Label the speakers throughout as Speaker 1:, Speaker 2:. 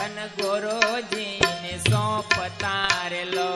Speaker 1: ધન ગુરુજીને સોંપતારેલો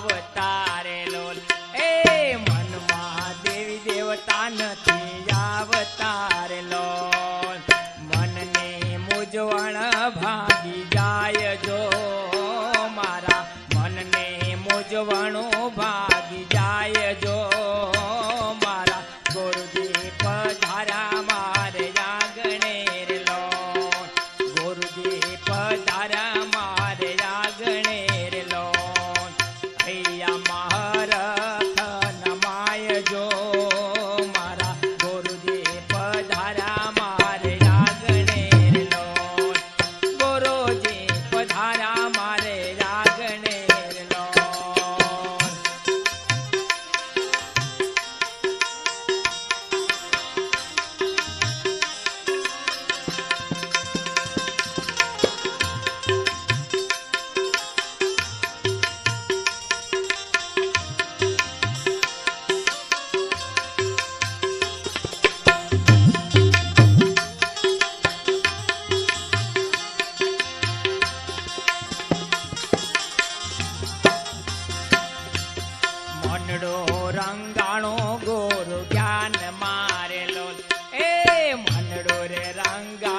Speaker 1: આવતારે લોલ એ મનમાં દેવી દેવતા નથી આવતારે લોલ મનને મૂજવણ ભા Angga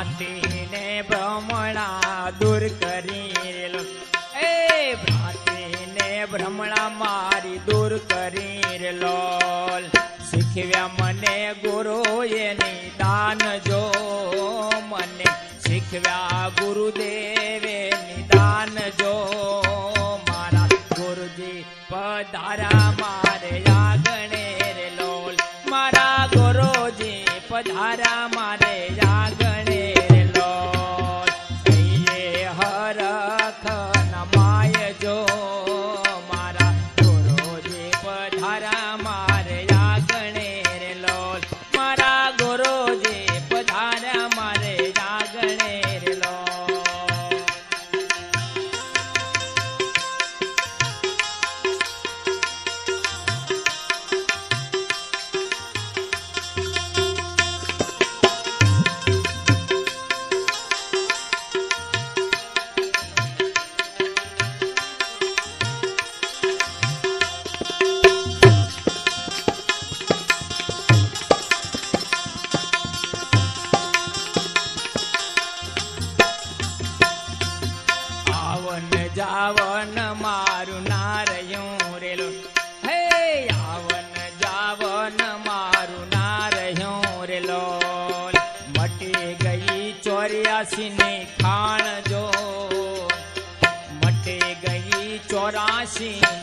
Speaker 1: ભ્રાંતિને ભ્રમણા દૂર કરી એ ભ્રાંતિને ભ્રમણા મારી દૂર કરી લોલ શીખવ્યા મને ગુરુએ નિદાન જો મને. શીખવ્યા ગુરુદેવે નિદાન જો મારા ગુરુજી પધારા assim.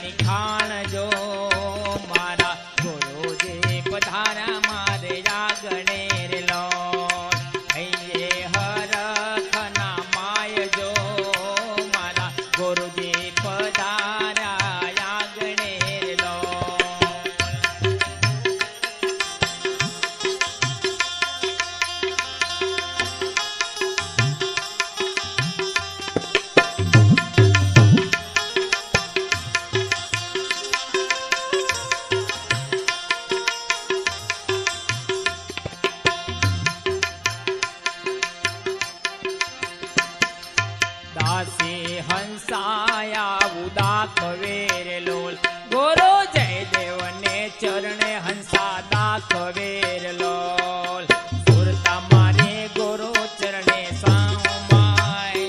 Speaker 1: ઉદાખવે રે લોલ ગોરો જયદેવને ચરણે હંસા દાખવે રે લોલ. સુરતા મારે ગોરો ચરણે સામાય.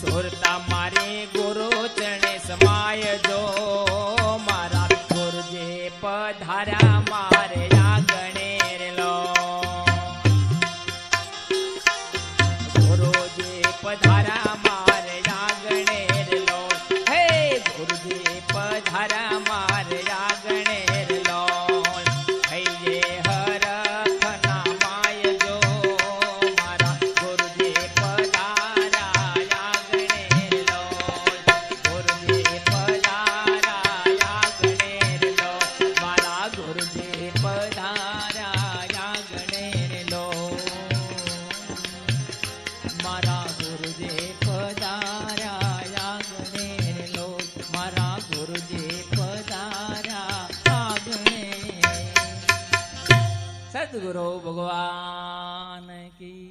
Speaker 1: સુરતા મારે ગુરુ ચરણે સમાય જો. મારા ગુરુજે પધાર્યા મારે આગણે રે લો ગુરુજી પધારા સદગુરુ ભગવાન કી